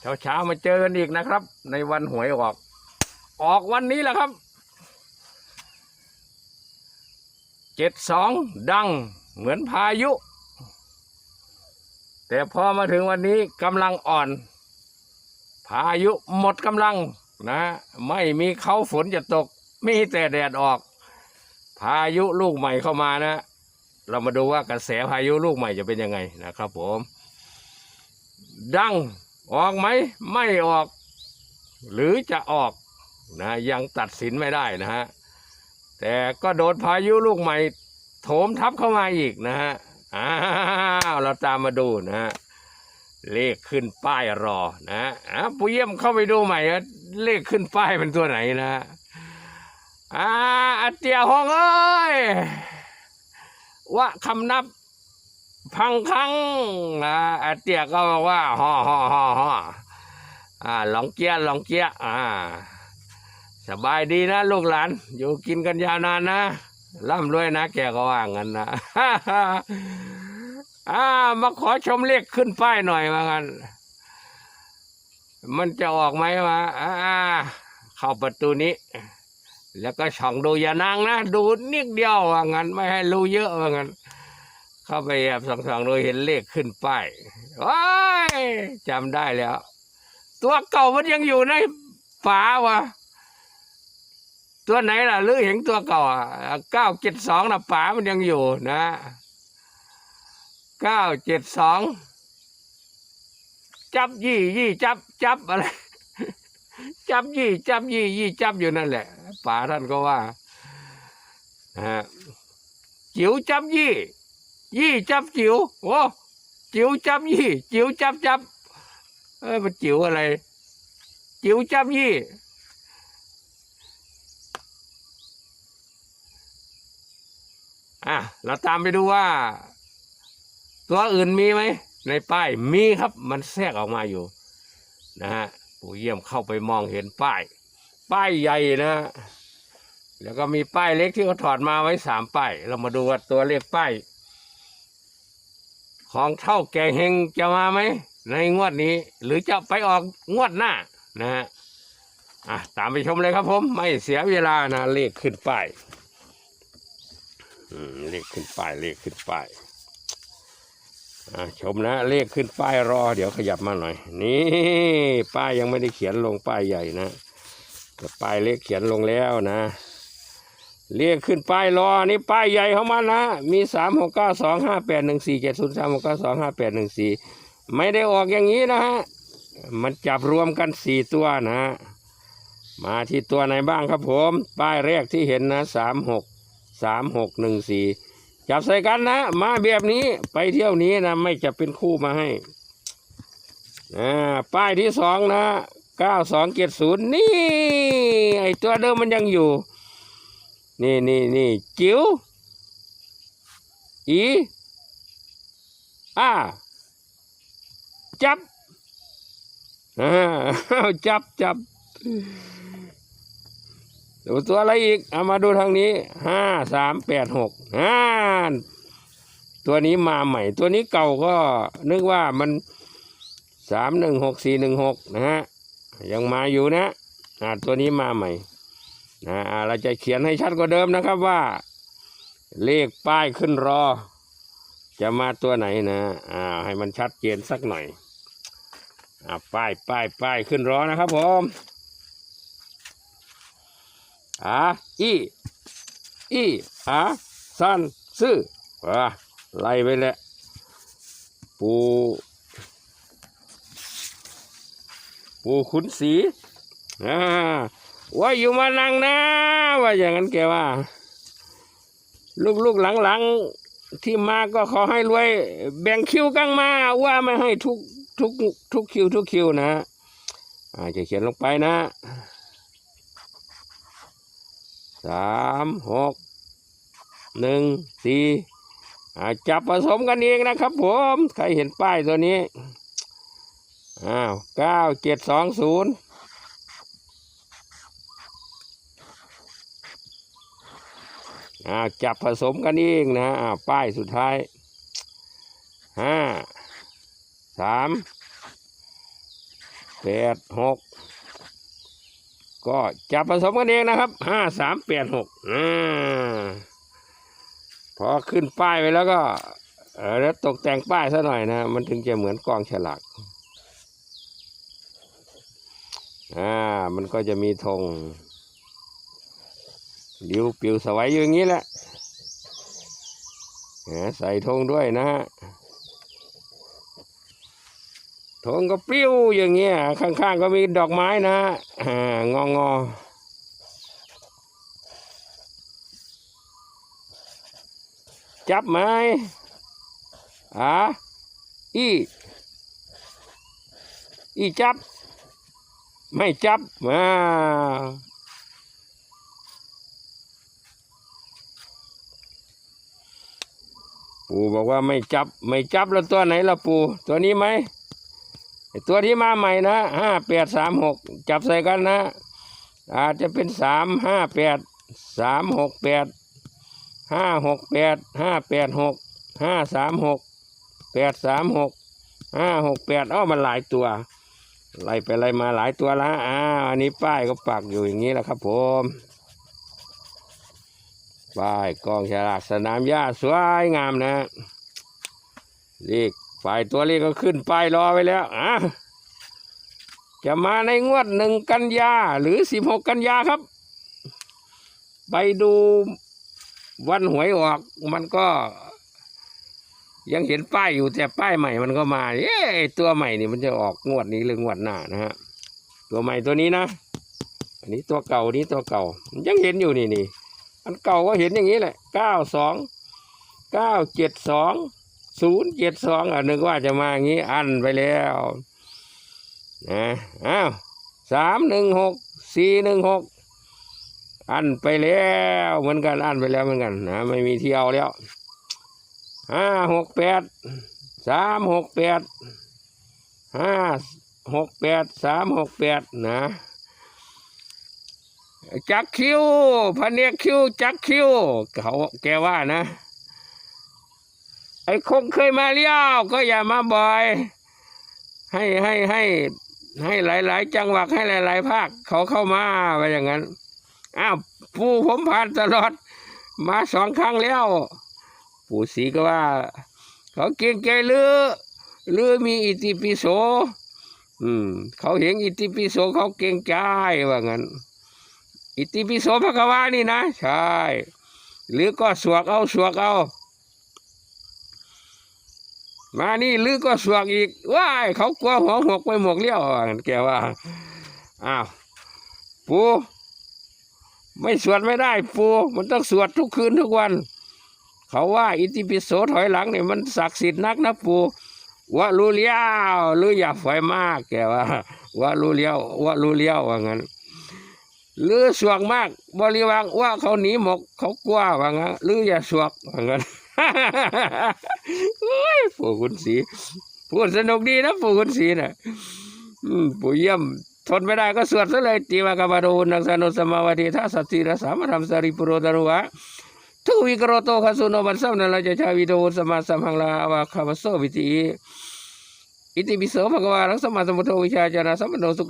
เช้าเช้าๆมาเจอกันอีกนะครับ ในวันหวยออก ออกวันนี้แหละครับเจ็ดสองดังเหมือนพายุ แต่พอมาถึงวันนี้กำลังอ่อน พายุหมดกำลังนะ ไม่มีเขาฝนจะตก มีแต่แดดออก พายุลูกใหม่เข้ามานะ เรามาดูว่ากระแสพายุลูกใหม่จะเป็นยังไงนะครับผม ดัง ออกไหมไม่ออก หรือจะออกนะยังตัดสินไม่ได้นะฮะแต่ก็โดนพายุลูกใหม่โถมทับเข้ามาอีกนะฮะอ้าวเราตามมาดูนะฮะเลขขึ้นป้ายรอนะอะปุยเยี่ยมเข้าไปดูใหม่ว่าเลขขึ้นป้ายเป็นตัวไหนนะอ่าอาเตียห้องเอ้ยวะคำนับ พังคังนะอเตี้ยก็บอกว่าฮ่อฮ่อฮ่อฮ่ออ่าลองเกี้ยร์ลองเกี้ยอ่า สบายดีนะลูกหลาน อยู่กินกันยาวนานนะร่ำรวยนะแกก็ว่างั้นนะอ่ามาขอชมเลขขึ้นป้ายหน่อยว่างั้นมันจะออกไหมวะอ่าเข้าประตูนี้ แล้วก็ช่องดูอย่านางนะ ดูนิดเดียวว่างั้น ไม่ให้รู้เยอะว่างั้น เข้าไปแอบส่องๆดูเห็นเลขขึ้นป้ายว้ายจำได้แล้ว ตัวเก่ามันยังอยู่ในฝาวะตัวไหนล่ะหรือเห็นตัวเก่าเก้าเจ็ดสองนะป๋ามันยังอยู่นะเก้าเจ็ดสองจับยี่ยี่จับจับอะไรจับยี่จับยี่ยี่จับอยู่นั่นแหละป๋าท่านก็ว่าฮะจิ๋วจับยี่ ยี่จับจิ๋วโอ้จิ๋วจับยี่ จิ๋วจับจับเอ้ยมันจิ๋วอะไร จิ๋วจับยี่อะเราตามไปดูว่า ตัวอื่นมีไหม ในป้ายมีครับ มันแทรกออกมาอยู่ นะฮะปู่เยี่ยมเข้าไปมองเห็นป้าย ป้ายใหญ่นะฮะแล้วก็มีป้ายเล็กที่เขาถอดมาไว้สามป้าย เรามาดูว่าตัวเลขป้าย ของเท่าแก่เฮงจะมาไหม ในงวดนี้ หรือจะไปออกงวดหน้านะฮะอะตามไปชมเลยครับผม ไม่เสียเวลานะเลขขึ้นป้ายเลขขึ้นป้ายเลขขึ้นป้ายอ่าชมนะเลขขึ้นป้ายรอ เดี๋ยวขยับมาหน่อย นี่ป้ายยังไม่ได้เขียนลงป้ายใหญ่นะแต่ป้ายเล็กเขียนลงแล้วนะ เลขขึ้นป้ายรอนี่ป้ายใหญ่เของมันนะ มีสามหกเก้าสองห้าแปดหนึ่งสี่เจ็ดศูนย์สามหกเก้าสองห้าแปดหนึ่งสี่ไม่ได้ออกอย่างนี้นะฮะ มันจับรวมกันสี่ตัวนะ มาที่ตัวไหนบ้างครับผม ป้ายแรกที่เห็นนะสามหกสามหกหนึ่งสี่จับใส่กันนะ มาแบบนี้ไปเที่ยวนี้นะ ไม่จะเป็นคู่มาให้อ่าป้ายที่สองนะเก้าสองเจ็ดศูนย์นี่ ไอตัวเดิมมันยังอยู่ นี่นี่นี่จิ๋วอีอ่าจับอ่าจับจับดูตัวอะไรอีก เอามาดูทางนี้ห้าสามแปดหกอ่าตัวนี้มาใหม่ ตัวนี้เก่าก็นึกว่ามันสามหนึ่งหกสี่หนึ่งหกนะฮะยังมาอยู่นะอ่าตัวนี้มาใหม่ เราจะเขียนให้ชัดกว่าเดิมนะครับว่า เลขป้ายขึ้นรอ จะมาตัวไหนนะอ่าให้มันชัดเจนสักหน่อยอ่าป้ายป้ายป้ายขึ้นรอนะครับผมอาอีอีอาซันซื่อว่าไล่ไปแล้วปูปูขุนศรีอ่า ว่าอยู่มานั่งนะ ว่าอย่างนั้นแกว่า ลูกลูกหลังหลังๆที่มาก็ขอให้รวย แบ่งคิวกังมาว่าไม่ให้ทุกทุกทุกคิวทุกคิวนะอาจะเขียนลงไปนะสามหกหนึ่งสี่จับผสมกันเองนะครับผม ใครเห็นป้ายตัวนี้อ้าวเก้าเจ็ดสองศูนย์ อ้าจับผสมกันเองนะอ้าวป้ายสุดท้ายห้าสามแปดหกก็จับผสมกันเองนะครับห้าสามแปดหกอ่าพอขึ้นป้ายไปแล้วก็เออแล้วตกแต่งป้ายซะหน่อยนะ มันถึงจะเหมือนกองฉลากอ่ามันก็จะมีธง ดิวปิวสวัยอยู่อย่างนี้แหละใส่ธงด้วยนะฮะธงก็ปิ้วอย่างเงี้ย ข้างๆก็มีดอกไม้นะอ่างองอจับไหมอ่าอีอีจับ ไม่จับมา ปู่บอกว่าไม่จับ ไม่จับแล้วตัวไหนละปู่ตัวนี้ไหมตัวที่มาใหม่นะห้าแปดสามหกจับใส่กันนะ อาจจะเป็นสามห้าแปดสามหกแปดห้าหกแปดห้าแปดหกห้าสามหกแปดสามหกห้าหกแปดอ้อมันหลายตัวไล่ไปไล่มาหลายตัวละอ่าอันนี้ป้ายก็ปักอยู่อย่างนี้แหละครับผม ป้ายกองฉลากสนามหญ้าสวยงามนะเลขฝ่ายตัวเลขก็ขึ้นป้ายรอไว้แล้วอะจะมาในงวดหนึ่งกันยาหรือสิบหกกันยาครับ ไปดูวันหวยออกมันก็ ยังเห็นป้ายอยู่แต่ป้ายใหม่มันก็มาเอ๊ะไอ้ตัวใหม่นี่มันจะออกงวดนี้หรืองวดหน้านะฮะตัวใหม่ตัวนี้นะ อันนี้ตัวเก่านี้ตัวเก่ายังเห็นอยู่นี่นี่ อันเก่าก็เห็นอย่างนี้แหละเก้าสองเก้าเจ็ดสองศูนย์เจ็ดสองอะนึกว่าจะมาอย่างนี้อันไปแล้วนะอ้าวสามหนึ่งหกสี่หนึ่งหกอันไปแล้วเหมือนกันอันไปแล้วเหมือนกันนะไม่มีเที่ยวแล้วห้าหกแปดสามหกแปดห้าหกแปดสามหกแปดนะ จักคิวพันเนียกคิวจักคิวเขาแกว่านะ ไอ้คงเคยมาเลี้ยวก็อย่ามาบ่อย ให้ให้ให้ให้หลาย ๆ จังหวัดให้หลาย ๆ ภาคเขาเข้ามาไปอย่างนั้นอ้าวปู่ผมผ่านตลอด มาสองครั้งแล้ว ปู่ศรีก็ว่า เขาเก่งใจลือลือมีอิติปิโสอืม เขาเห็นอิติปิโสเขาเก่งใจว่างั้น อิติปิโสพระกวานี่นะ ใช่ หรือก็สวกเอาสวกเอา มานี่ลือก็สวกอีกว้ายเขากลัวหัวหกไปหมวกเลี้ยวแกว่าอ้าวปูไม่สวดไม่ได้ปูมันต้องสวดทุกคืนทุกวัน เขาว่า อิติปิโสถอยหลังเนี่ยมันศักดิ์สิทธิ์นักนะปูว่ารู้เลี้ยวหรืออย่าไฟมากแกว่าว่ารู้เลี้ยวว่ารู้เลี้ยวว่างั้น หรือสวกมาก บริวังว่าเขาหนีหมก เขากลัวว่างั้นหรืออย่าสวกว่างั้นโอ้ยปู่คุณศรีพูดสนุกดีนะปู่คุณศรีน่ะอืมปู่เยี่ยมทนไม่ได้ก็สวดซะเลยตีวากาบาโดนังสนุสมาวดีทัสสติรสามธรรมสริปุโรตรุวะทุวิกรโตคสุโนบันสัมนันลาจชาวิโดสมาสัมหังลาวาคาบโสวิติอิติปิโสภะกวารังสมาสมุทโธวิชาจาราสัมปันโนสุ